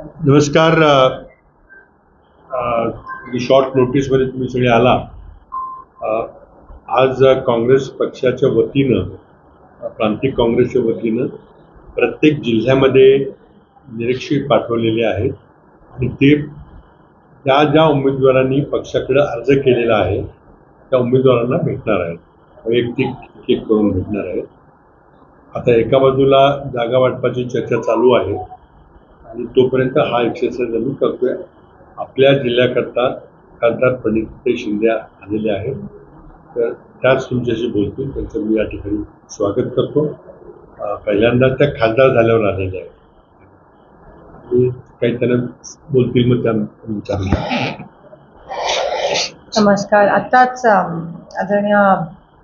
नमस्कार शॉर्ट नोटीसमध्ये तुम्ही सगळे आला. आज काँग्रेस पक्षाच्या वतीनं प्रांतिक काँग्रेसच्या वतीनं प्रत्येक जिल्ह्यामध्ये निरीक्षक पाठवलेले आहेत. आणि ते त्या ज्या उमेदवारांनी पक्षाकडे अर्ज केलेला आहे त्या उमेदवारांना भेटणार आहेत. वैयक्तिक एक एक करून भेटणार आहेत. आता एका बाजूला जागा वाटपाची चर्चा चालू आहे. तोपर्यंत हा एक्सरसाइज आम्ही करतोय. आपल्या जिल्ह्याकरता खासदार प्रणित शिंदे आलेले आहेत. तर त्याच तुमच्याशी बोलतील त्यांचं मी या ठिकाणी स्वागत करतो. पहिल्यांदा त्या खासदार झाल्यावर आलेल्या आहेत. काही त्यांना बोलतील मग त्या नमस्कार. आत्ताच आदरणीय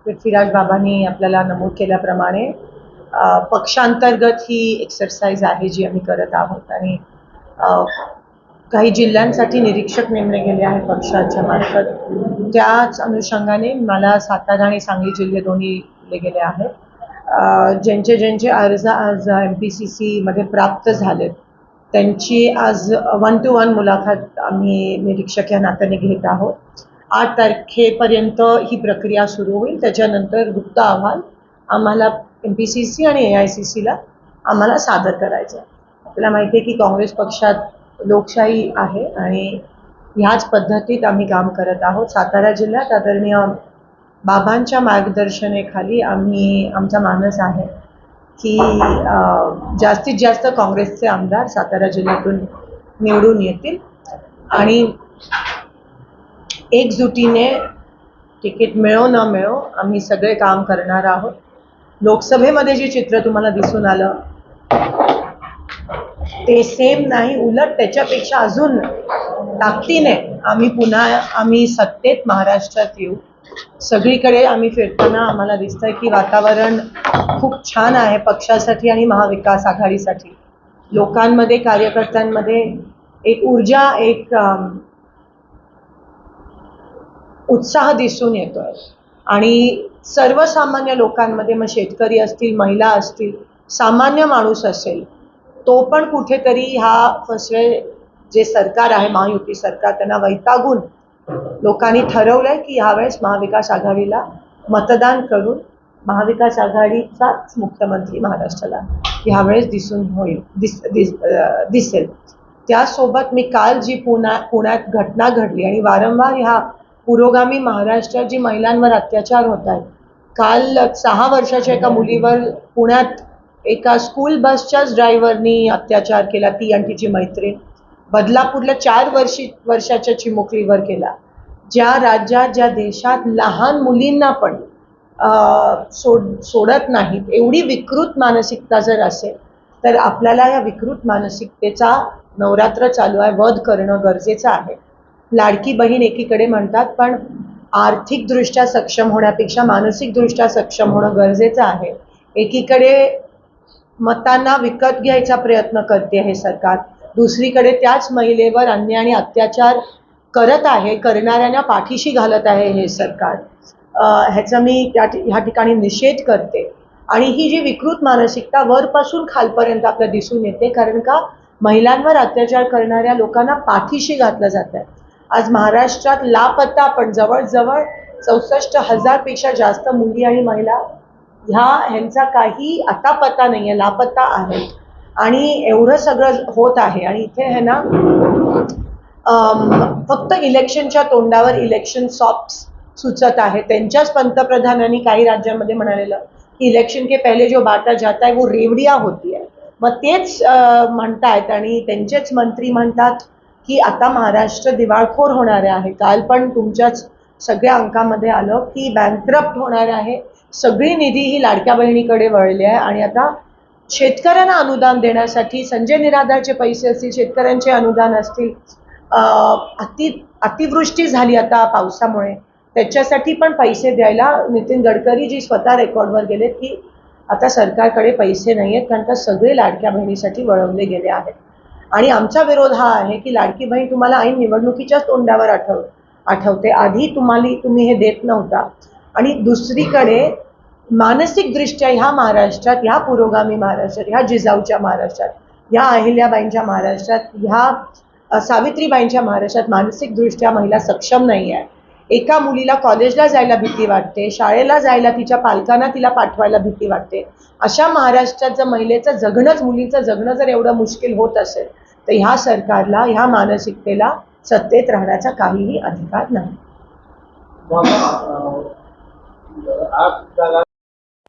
पृथ्वीराज बाबांनी आपल्याला नमूद केल्याप्रमाणे पक्षांतर्गत ही एक्सरसाइज आहे जी आम्ही करत आहोत आणि काही जिल्ह्यांसाठी निरीक्षक नेमले गेले आहे पक्षाच्या मार्फत. त्याच अनुषंगाने मला सातारा आणि सांगली जिल्हे दोन्ही दिले गेले आहेत. ज्यांचे ज्यांचे अर्ज आज एम पी सी सीमध्ये प्राप्त झालेत त्यांची आज वन टू वन मुलाखत आम्ही निरीक्षक या नात्याने घेत आहोत. आठ तारखेपर्यंत ही प्रक्रिया सुरू होईल त्याच्यानंतर गुप्त अहवाल आम्हाला एम पी सी सी आणि ए आय सी सीला आम्हाला सादर करायचं आहे आपल्याला माहिती आहे की काँग्रेस पक्षात लोकशाही आहे आणि ह्याच पद्धतीत आम्ही काम करत आहोत. सातारा जिल्ह्यात आदरणीय बाबांच्या मार्गदर्शनेखाली आम्ही आमचा मानस आहे की जास्तीत जास्त काँग्रेसचे आमदार सातारा जिल्ह्यातून निवडून येतील. आणि एकजुटीने तिकीट मिळो न मिळो आम्ही सगळे काम करणार आहोत. लोकसभेमध्ये जे चित्र तुम्हाला दिसून आलं ते सेम नाही उलट त्याच्यापेक्षा अजून ताकदीने आम्ही पुन्हा आम्ही सत्तेत महाराष्ट्रात येऊ. सगळीकडे आम्ही फिरताना आम्हाला दिसतंय की वातावरण खूप छान आहे पक्षासाठी आणि महाविकास आघाडीसाठी. लोकांमध्ये कार्यकर्त्यांमध्ये एक ऊर्जा एक उत्साह दिसून येतोय. आणि सर्वसामान्य लोकांमध्ये मग शेतकरी असतील महिला असतील सामान्य माणूस असेल तो पण कुठेतरी हा फसवे जे सरकार आहे महायुती सरकार त्यांना वैतागून लोकांनी ठरवलंय की ह्यावेळेस महाविकास आघाडीला मतदान करून महाविकास आघाडीचाच मुख्यमंत्री महाराष्ट्राला ह्यावेळेस दिसून होईल दिस दिस दिसेल. त्यासोबत मी काल जी पुण्या पुण्यात घटना घडली आणि वारंवार ह्या पुरोगामी महाराष्ट्रात जी महिलांवर अत्याचार होत आहेत काल सहा वर्षाच्या एका मुलीवर पुण्यात एका स्कूल बसच्याच ड्रायव्हरनी अत्याचार केला ती आणि तिची मैत्रीण. बदलापूरला चार वर्षी वर्षाच्या चिमुकलीवर केला. ज्या राज्यात ज्या देशात लहान मुलींना पण सोड सोडत नाहीत एवढी विकृत मानसिकता जर असेल तर आपल्याला या विकृत मानसिकतेचा नवरात्र चालू आहे वध करणं गरजेचं आहे. लाडकी बहीण एकीकडे म्हणतात पण आर्थिकदृष्ट्या सक्षम होण्यापेक्षा मानसिकदृष्ट्या सक्षम होणं गरजेचं आहे. एकीकडे मतांना विकत घ्यायचा प्रयत्न करते हे सरकार. दुसरीकडे त्याच महिलेवर अन्याय आणि अत्याचार करत आहे करणाऱ्यांना पाठीशी घालत आहे हे सरकार. ह्याचा मी त्या ह्या ठिकाणी निषेध करते. आणि ही जी विकृत मानसिकता वरपासून खालपर्यंत आपल्याला दिसून येते कारण का? महिलांवर अत्याचार करणाऱ्या लोकांना पाठीशी घातलं जात आहे आज महाराष्ट्रात लापत्ता पण जवळजवळ चौसष्ट हजारपेक्षा जास्त मुली आणि महिला ह्या ह्यांचा काही अतापता नाही आहे लापत्ता आहे. आणि एवढं सगळं होत आहे. आणि इथे आहे ना फक्त इलेक्शनच्या तोंडावर इलेक्शन सॉप्स सुचत आहे. त्यांच्याच पंतप्रधानांनी काही राज्यांमध्ये म्हणालेलं की इलेक्शन के पहिले जो बाटा जाता है वो रेवडिया होती आहे मग तेच म्हणतायत आणि त्यांचेच मंत्री म्हणतात की आता महाराष्ट्र दिवाळखोर होणार आहे. काल पण तुमच्याच सगळ्या अंकामध्ये आलं की बँकरप्ट होणार आहे. सगळी निधी ही लाडक्या बहिणीकडे वळली आहे आणि आता शेतकऱ्यांना अनुदान देण्यासाठी संजय निराधारचे पैसे असतील शेतकऱ्यांचे अनुदान असतील अति अतिवृष्टी झाली आता पावसामुळे. त्याच्यासाठी पण पैसे द्यायला नितीन गडकरी जी स्वतः रेकॉर्डवर गेलेत की आता सरकारकडे पैसे नाही आहेत कारण का सगळे लाडक्या बहिणीसाठी वळवले गेले आहेत. आणि आमचा विरोध हा आहे की लाडकी बहीण तुम्हाला ऐन निवडणुकीच्याच तोंडावर आठव आठवते. आधी तुम्हाला तुम्ही हे देत नव्हता. आणि दुसरीकडे मानसिकदृष्ट्या ह्या महाराष्ट्रात ह्या पुरोगामी महाराष्ट्रात ह्या जिजाऊच्या महाराष्ट्रात ह्या अहिल्याबाईंच्या महाराष्ट्रात ह्या सावित्रीबाईंच्या महाराष्ट्रात मानसिकदृष्ट्या महिला सक्षम नाही आहे. एका मुलीला कॉलेजला जायला भीती वाटते शाळेला जायला तिच्या पालकांना तिला पाठवायला भीती वाटते. अशा महाराष्ट्रात जर महिलेचं जगणंच मुलीचं जगणं जर एवढं मुश्किल होत असेल तर ह्या सरकारला ह्या मानसिकतेला सत्तेत राहण्याचा काहीही अधिकार नाही.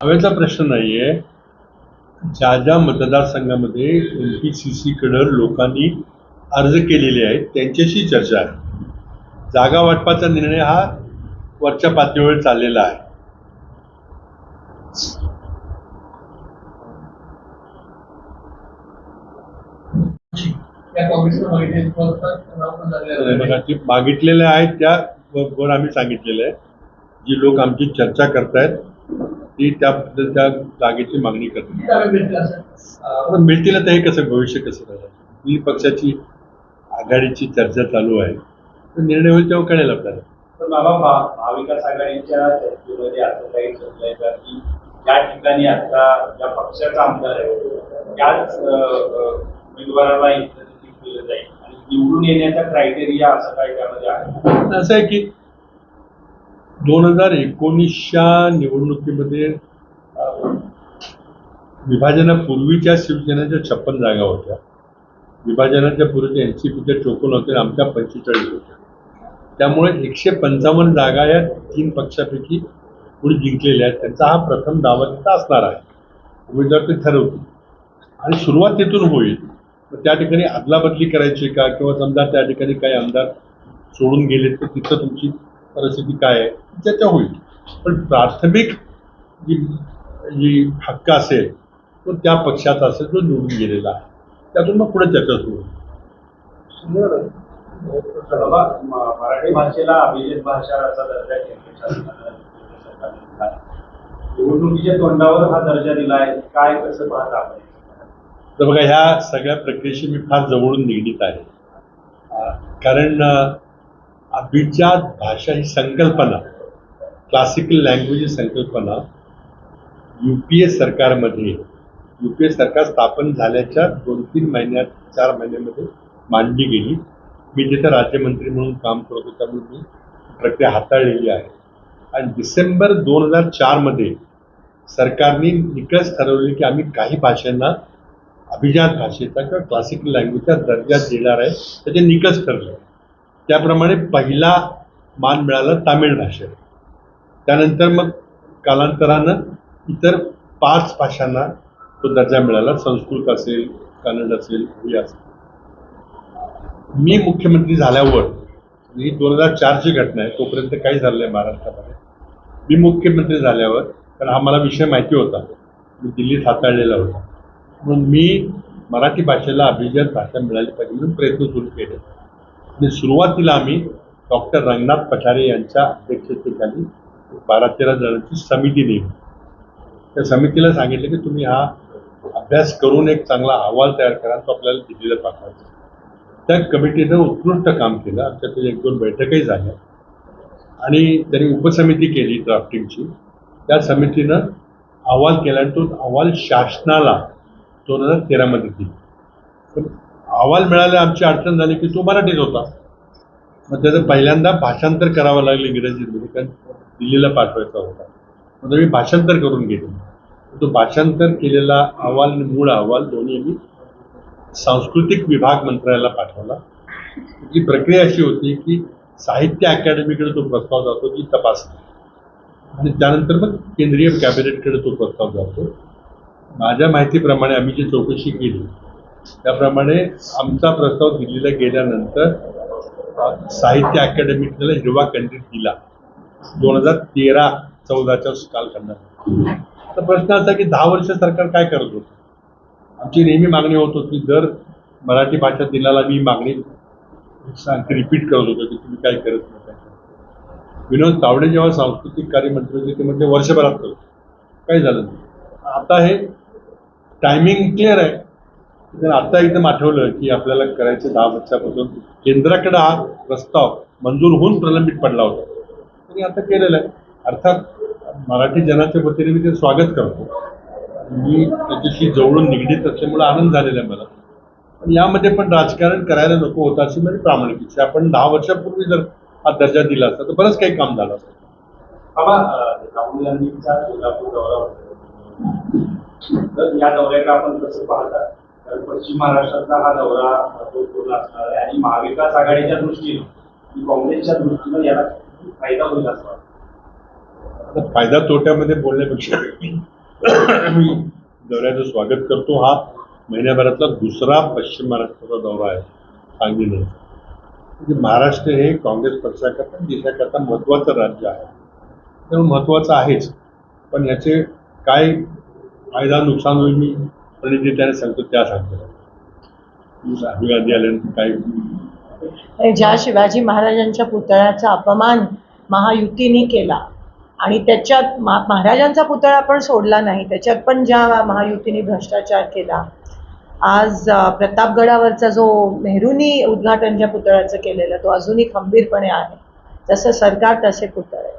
हवेचा प्रश्न नाहीये. ज्या ज्या मतदारसंघामध्ये एम पी सी सीकडं लोकांनी अर्ज केलेले आहेत त्यांच्याशी चर्चा आहे. जागा वाटपाचा निर्णय हा वरच्या पातळीवर चाललेला आहे या काँग्रेसनं मागितले नाव पण झालेलं आहे. बघा, जे मागितलेल्या आहेत त्या वर आम्ही सांगितलेलं आहे. जी लोक आमची चर्चा करतायत ती त्याबद्दल त्या जागेची मागणी करतात. आता मिळतील तर हे कसं भविष्य कसं राहणार? ही पक्षाची आघाडीची चर्चा चालू आहे. तर निर्णय होईल तेव्हा कळेल आपल्याला. तर बाबा महा- महाविकास आघाडीच्या चर्चेमध्ये असं काही चाललंय का? की ज्या ठिकाणी आता ज्या पक्षाचा आमदार आहे त्याच उमेदवाराला जाईल. आणि निवडून येण्याचा क्रायटेरिया असं काय त्यामध्ये आहे? असं आहे की दोन हजार एकोणीसच्या निवडणुकीमध्ये विभाजनापूर्वीच्या शिवसेनेच्या छप्पन जागा होत्या. विभाजनाच्या पूर्वीच्या एन सी पीच्या चोपन्न होत्या आमच्या पंचेचाळीस होत्या. त्यामुळे एकशे पंचावन्न जागा या तीन पक्षापैकी पुढे जिंकलेल्या आहेत. त्यांचा हा प्रथम दावा तिथं असणार आहे. उमेदवार ते ठरवतील आणि सुरुवात तिथून होईल. तर त्या ठिकाणी अदलाबदली करायची का? किंवा समजा त्या ठिकाणी काही आमदार सोडून गेले तर तिथं तुमची परिस्थिती काय आहे? त्याच्या होईल. पण प्राथमिक जी जी हक्क असेल तो त्या पक्षाचा असेल जो निवडून गेलेला आहे. त्यातून मग पुढे चर्चा सुरू होईल. मराठी भाषेला अभिजित भाषा असा दर्जा केंद्र निवडणुकीच्या तोंडावर हा दर्जा दिलाय. काय कसं पाहत आपण? तर बघा ह्या सगळ्या प्रक्रियेशी मी फार जवळून निगडीत आहे. कारण अभिजात भाषा ही संकल्पना क्लासिकल लँग्वेज ही संकल्पना यू पी ए सरकारमध्ये यू पी ए सरकार स्थापन झाल्याच्या दोन तीन महिन्यात चार महिन्यामध्ये मांडली गेली. मी जिथं राज्यमंत्री म्हणून काम करत होतो त्यामुळे मी प्रक्रिया हाताळलेली आहे. आणि डिसेंबर दोन हजार चारमध्ये सरकारने निकष ठरवले की आम्ही काही भाषांना अभिजात भाषेचा किंवा क्लासिकल लँग्वेजचा दर्जा देणार आहे त्याचे निकष ठरले. त्याप्रमाणे पहिला मान मिळाला तामिळ भाषेला त्यानंतर मग कालांतरानं इतर पाच भाषांना तो दर्जा मिळाला. संस्कृत असेल कन्नड असेल हिंदी असेल. मी मुख्यमंत्री झाल्यावर ही दोन हजार चारची घटना आहे तोपर्यंत काही झालं आहे महाराष्ट्रामध्ये. मी मुख्यमंत्री झाल्यावर कारण हा मला विषय माहिती होता मी दिल्लीत हाताळलेला होता. म्हणून मी मराठी भाषेला अभिजात भाषा मिळाली पाहिजे म्हणून प्रयत्न सुरू केले. आणि सुरुवातीला आम्ही डॉक्टर रंगनाथ पठारे यांच्या अध्यक्षतेखाली बारा तेरा जणांची समिती नेमली. त्या समितीला सांगितलं की तुम्ही हा अभ्यास करून एक चांगला अहवाल तयार करा तो आपल्याला दिल्लीला पाठवायचा त्या कमिटीनं उत्कृष्ट काम केलं. आमच्या एक दोन बैठकही झाल्या. आणि त्यांनी उपसमिती केली ड्राफ्टिंगची त्या समितीनं अहवाल केला आणि तो अहवाल शासनाला दोन हजार तेरामध्ये केली. पण अहवाल मिळाले आमची अडचण झाली की तो मराठीत होता. मग त्याचं पहिल्यांदा भाषांतर करावं लागलं इंग्रजीमध्ये कारण दिल्लीला पाठवायचा होता. मग मी भाषांतर करून घेतलं. तो भाषांतर केलेला अहवाल आणि मूळ अहवाल दोन्ही मी सांस्कृतिक विभाग मंत्रालयाला पाठवला. ती प्रक्रिया अशी होती की साहित्य अकॅडमीकडे तो प्रस्ताव जातो ती तपासणी. आणि त्यानंतर मग केंद्रीय कॅबिनेटकडे तो प्रस्ताव जातो. माझ्या माहितीप्रमाणे आम्ही जी चौकशी केली त्याप्रमाणे आमचा प्रस्ताव दिल्लीला गेल्यानंतर साहित्य अकॅडमी हिरवा कंदील दिला. दोन हजार तेरा चौदाच्या कालखंडात. तर प्रश्न असा की दहा वर्ष सरकार काय करत होतं? आमची नेहमी मागणी होत होती दर मराठी भाषा दिनाला मी मागणी रिपीट करत होतो की तुम्ही काय करत नाही काय करत नाही. विनोद तावडे जेव्हा सांस्कृतिक कार्य मंत्री होते ते म्हणजे वर्षभरात करतो. काही झालं? नाही आता हे टायमिंग क्लिअर आहे. तर आता एकदम आठवलं की आपल्याला करायचं दहा वर्षापासून केंद्राकडे हा प्रस्ताव मंजूर होऊन प्रलंबित पडला होता. तरी आता केलेलं आहे. अर्थात मराठी जनाच्या वतीने मी ते स्वागत करतो. मी त्याच्याशी जवळून निगडीत असल्यामुळे आनंद झालेला आहे मला. पण यामध्ये पण राजकारण करायला नको होतं अशी माझी प्रामाणिक इच्छा आपण दहा वर्षापूर्वी जर हा दर्जा दिला असता तर बरंच काही काम झालं असतं. तर या दौऱ्याकडे आपण कसं पाहता? कारण पश्चिम महाराष्ट्रातला हा दौरा महत्त्वपूर्ण असणार आहे आणि महाविकास आघाडीच्या दृष्टीनं काँग्रेसच्या दृष्टीनं याला फायदा होईल असं वाटतं. आता फायदा तोट्यामध्ये बोलण्यापेक्षा मी दौऱ्याचं स्वागत करतो. हा महिन्याभरातला दुसरा पश्चिम महाराष्ट्राचा दौरा आहे सांगली म्हणजे महाराष्ट्र हे काँग्रेस पक्षाकरता देशाकरता महत्त्वाचं राज्य आहे. त्यामुळे महत्त्वाचं आहेच. पण याचे काय फायदा नुकसान होईल मी. प्रणितीने सांगतो त्या सांगतो. राहुल गांधी आल्यानंतर काय? ज्या शिवाजी महाराजांच्या पुतळ्याचा अपमान महायुतीने केला आणि त्याच्यात मा महाराजांचा पुतळा पण सोडला नाही त्याच्यात पण ज्या महायुतीने भ्रष्टाचार केला आज प्रतापगडावरचा जो नेहरूनी उद्घाटन ज्या पुतळ्याचं केलेलं तो अजूनही खंबीरपणे आहे. जसं सरकार तसे पुतळे.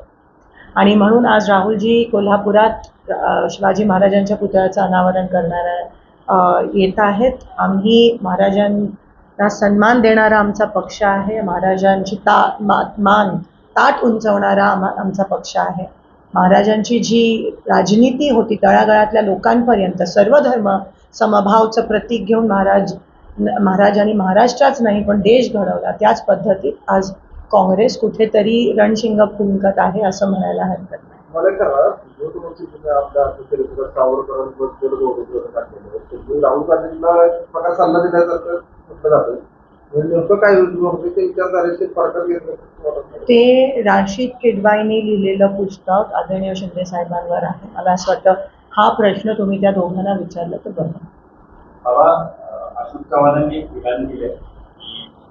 आणि म्हणून आज राहुलजी कोल्हापुरात शिवाजी महाराजांच्या पुतळ्याचं अनावरण करणारा येत आहेत. आम्ही महाराजांना सन्मान देणारा आमचा पक्ष आहे. महाराजांची ता मा मान ताट उंचवणारा आमा आमचा पक्ष आहे. महाराजांची जी राजनीती होती तळागाळातल्या लोकांपर्यंत सर्व धर्म समभावचं प्रतीक घेऊन महाराज महाराजांनी महाराष्ट्राच नाही पण देश घडवला त्याच पद्धतीत आज काँग्रेस कुठेतरी रणशिंग फुंकत आहे असं म्हणायला हरकत नाही. मला राहुल गांधींना एक प्रकार सल्ला दिल्यासारखं म्हटलं जातं. म्हणजे ते राशीद किडवाईने लिहिलेलं पुस्तक आदरणीय शिंदे साहेबांवर आहे. मला असं वाटतं हा प्रश्न तुम्ही त्या दोघांना विचारला तर बरं. बाबा अशोक चव्हाणांनी एक विधान केलंय की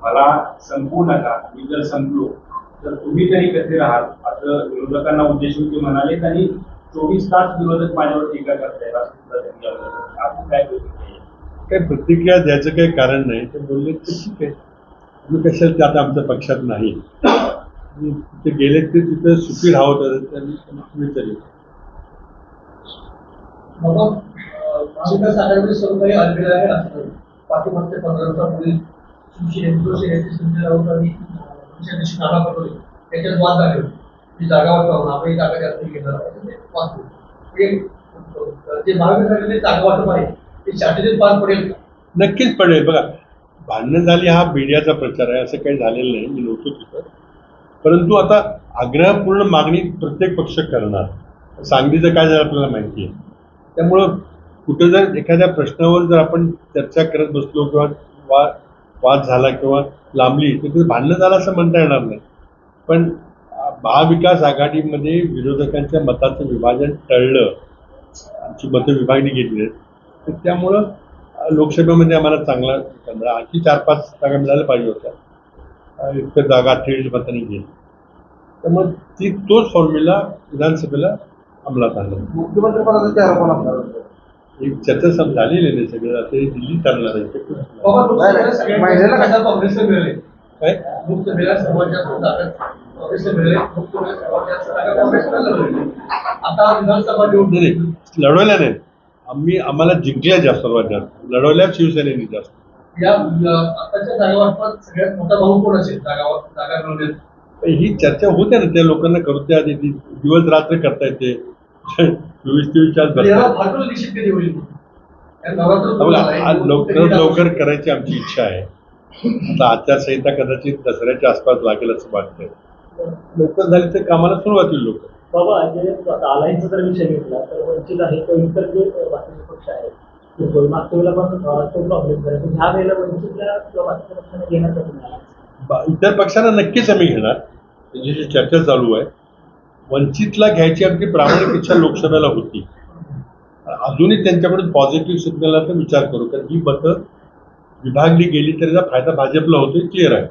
मला संपवू नका. मी जर संपलो तर तुम्ही तरी कसे राहाल? असं विरोधकांना उद्देशून ते म्हणाले आणि चोवीस तास विरोधक माझ्यावर टीका त्यांनी. आपण काय प्रतिक्रिया द्यायचं काही कारण नाही. ते बोलले ते ठीक आहे. तुम्ही कशाला ते आता आमच्या पक्षात नाही? ते गेले ते तिथं सुखी राहत त्यांनी तुम्ही तरी. बाबा अं, महाविकास आघाडीमध्ये सर्व काही आलेलं आहे असं पाठीमागच्या पंधरा दिवसापूर्वी संजय राऊत आणि दिवशी नाना पटोले त्याच्यात वाद झाले होते. आपण जागा जास्त घेणार ते वाद होते. म्हणजे जे महाविकास जागा वाटप आहे ते पार पडेल नक्कीच पडेल. बघा भांडणं झाली हा मीडियाचा प्रचार आहे असं काही झालेलं नाही. मी नव्हतो तिथं. परंतु आता आग्रहपूर्ण मागणी प्रत्येक पक्ष करणार. सांगलीचं काय झालं आपल्याला माहिती आहे. त्यामुळं कुठं जर एखाद्या प्रश्नावर जर आपण चर्चा करत बसलो किंवा वा वाद झाला किंवा लांबली तर ते भांडणं झालं असं म्हणता येणार नाही. पण महाविकास आघाडीमध्ये विरोधकांच्या मताचं विभाजन टळलं आमची मतं विभागणी गेली आहेत तर त्यामुळं लोकसभेमध्ये आम्हाला चांगला आणखी चार पाच जागा मिळायला पाहिजे होत्या. तर जागा अठ्ठेचाळीस मतांनी गेली त्यामुळे ती तोच फॉर्म्युला विधानसभेला अंमलात आणला. मुख्यमंत्री पदाचे एक चर्चा झालेली नाही सगळं. आता दिल्ली चालणार आहे. ते खूप- बाबा लोकसभेला नाही, सगळ्यात महिन्याला जास्त जागा काँग्रेसला मिळाले काय? लोकसभेला सर्वात जास्त जागा काँग्रेसला मिळाले लोकसभेला सर्वात जास्त जागा काँग्रेसला मिळाले आता विधानसभा नाही, निवडणूक. नाही, लढवल्या नाहीत आम्ही आम्हाला जिंकल्या जास्त सर्वात जास्त. लढवल्या शिवसेनेने जास्त. या आताच्या जागा वाटपात सगळ्यात मोठा भाऊ कोण असेल? जागा जागा मिळवण्यात. पण ही चर्चा होते ना. त्या लोकांना करू द्या. आधी ती दिवस रात्र करता येते. चोवीस तेवीस तास निश्चित होईल? आज लवकर लवकर करायची आमची इच्छा आहे. आता आचारसंहिता कदाचित दसऱ्याच्या आसपास लागेल असं वाटतंय. लवकर झाली तर कामाला सुरुवात होईल लोक. बाबा अलायन्सचा जर विषय घेतला तर वंचित आहे तो इतर जे बाकीचे पक्ष आहेत मागच्या वेळेला पण तो प्रॉब्लेम झाला पण ह्या वेळेला वंचितला किंवा बाकीच्या पक्षांना इतर पक्षांना नक्कीच आम्ही घेणार. त्याची जी चर्चा चालू आहे वंचितला घ्यायची आमची प्रामाणिक इच्छा लोकसभेला होती. अजूनही त्यांच्याकडून पॉझिटिव्ह सिग्नलचा विचार करू. कारण ही मतं विभागली गेली तरी त्याचा फायदा भाजपला होतोय क्लिअर आहे.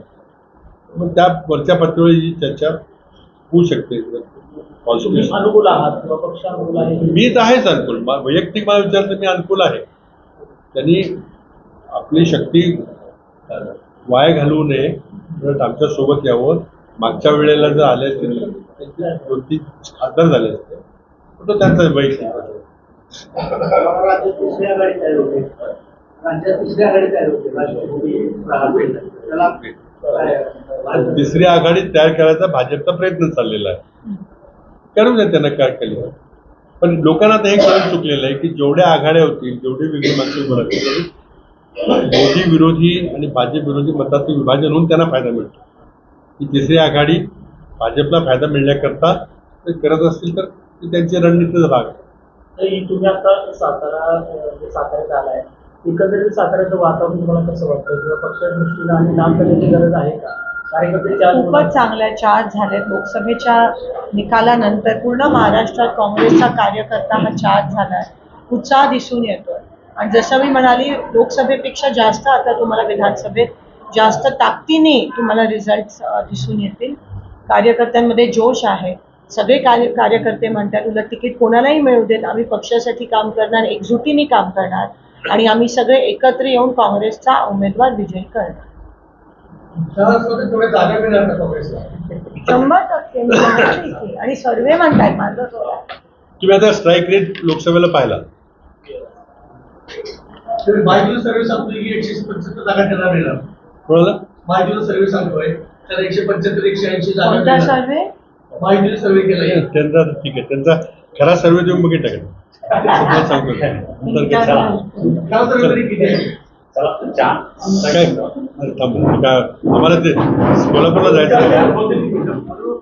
मग त्या वरच्या पातळीवर ही चर्चा होऊ शकते. पॉझिटिव्ह अनुकूल आहात तर आहेच अनुकूल. वैयक्तिक मला विचार तर मी अनुकूल आहे. त्यांनी आपली शक्ती वाया घालवू नये उलट आमच्यासोबत यावं. मागच्या वेळेला जर आले असते दोन तीन खासदार झाले असते तो त्यांचा वैयक्तिक तिसरी आघाडी तयार करायचा भाजपचा प्रयत्न चाललेला आहे. करू द्या त्यांना काय केलं. पण लोकांना आता हे कळून चुकलेलं आहे की जेवढ्या आघाड्या होतील जेवढे वेगळी माणसं उभं राहतील मोदी विरोधी आणि भाजप विरोधी मताचं विभाजन होऊन त्यांना फायदा मिळतो. ही तिसरी आघाडी भाजपला फायदा मिळण्याकरता ते करत असतील तर त्यांची रणनीतीचा भाग आहे. तरी तुम्ही आता सातारा साताऱ्यात आलाय एकंदरीत साताऱ्याचं वातावरण तुम्हाला कसं वाटतं किंवा पक्षाच्या दृष्टीनं आणि काम करण्याची गरज आहे का? खूपच चांगल्या चार्ज झालेत लोकसभेच्या निकालानंतर पूर्ण महाराष्ट्रात काँग्रेसचा कार्यकर्ता हा चार्ज झालाय. उत्साह दिसून येतोय. आणि जसं मी म्हणाली लोकसभेपेक्षा जास्त आता तुम्हाला विधानसभेत जास्त ताकदीने तुम्हाला रिझल्ट दिसून येतील. कार्यकर्त्यांमध्ये जोश आहे. सगळे कार्य कार्यकर्ते म्हणतात उलट तिकीट कोणालाही मिळू देत आम्ही पक्षासाठी काम करणार एकजुटीने काम करणार आणि आम्ही सगळे एकत्र येऊन काँग्रेसचा उमेदवार विजयी करणार. शंभर टक्के. आणि सर्वे म्हणतायत माझं तुम्ही आता स्ट्राईक रेट लोकसभेला पाहिला. सर्व्हे सांगतोय की एकशे पंच्याहत्तर जागा त्यांना मिळणार. सर्व्हे सांगतोय तर एकशे पंच्याहत्तर एकशे ऐंशी जागा कोणता सर्वे त्यांचा ठीक आहे त्यांचा खरा सर्वे देऊन बघितला का सांगतो. खरा तरी किती आहे? काय? आम्हाला ते कोल्हापूरला जायचं.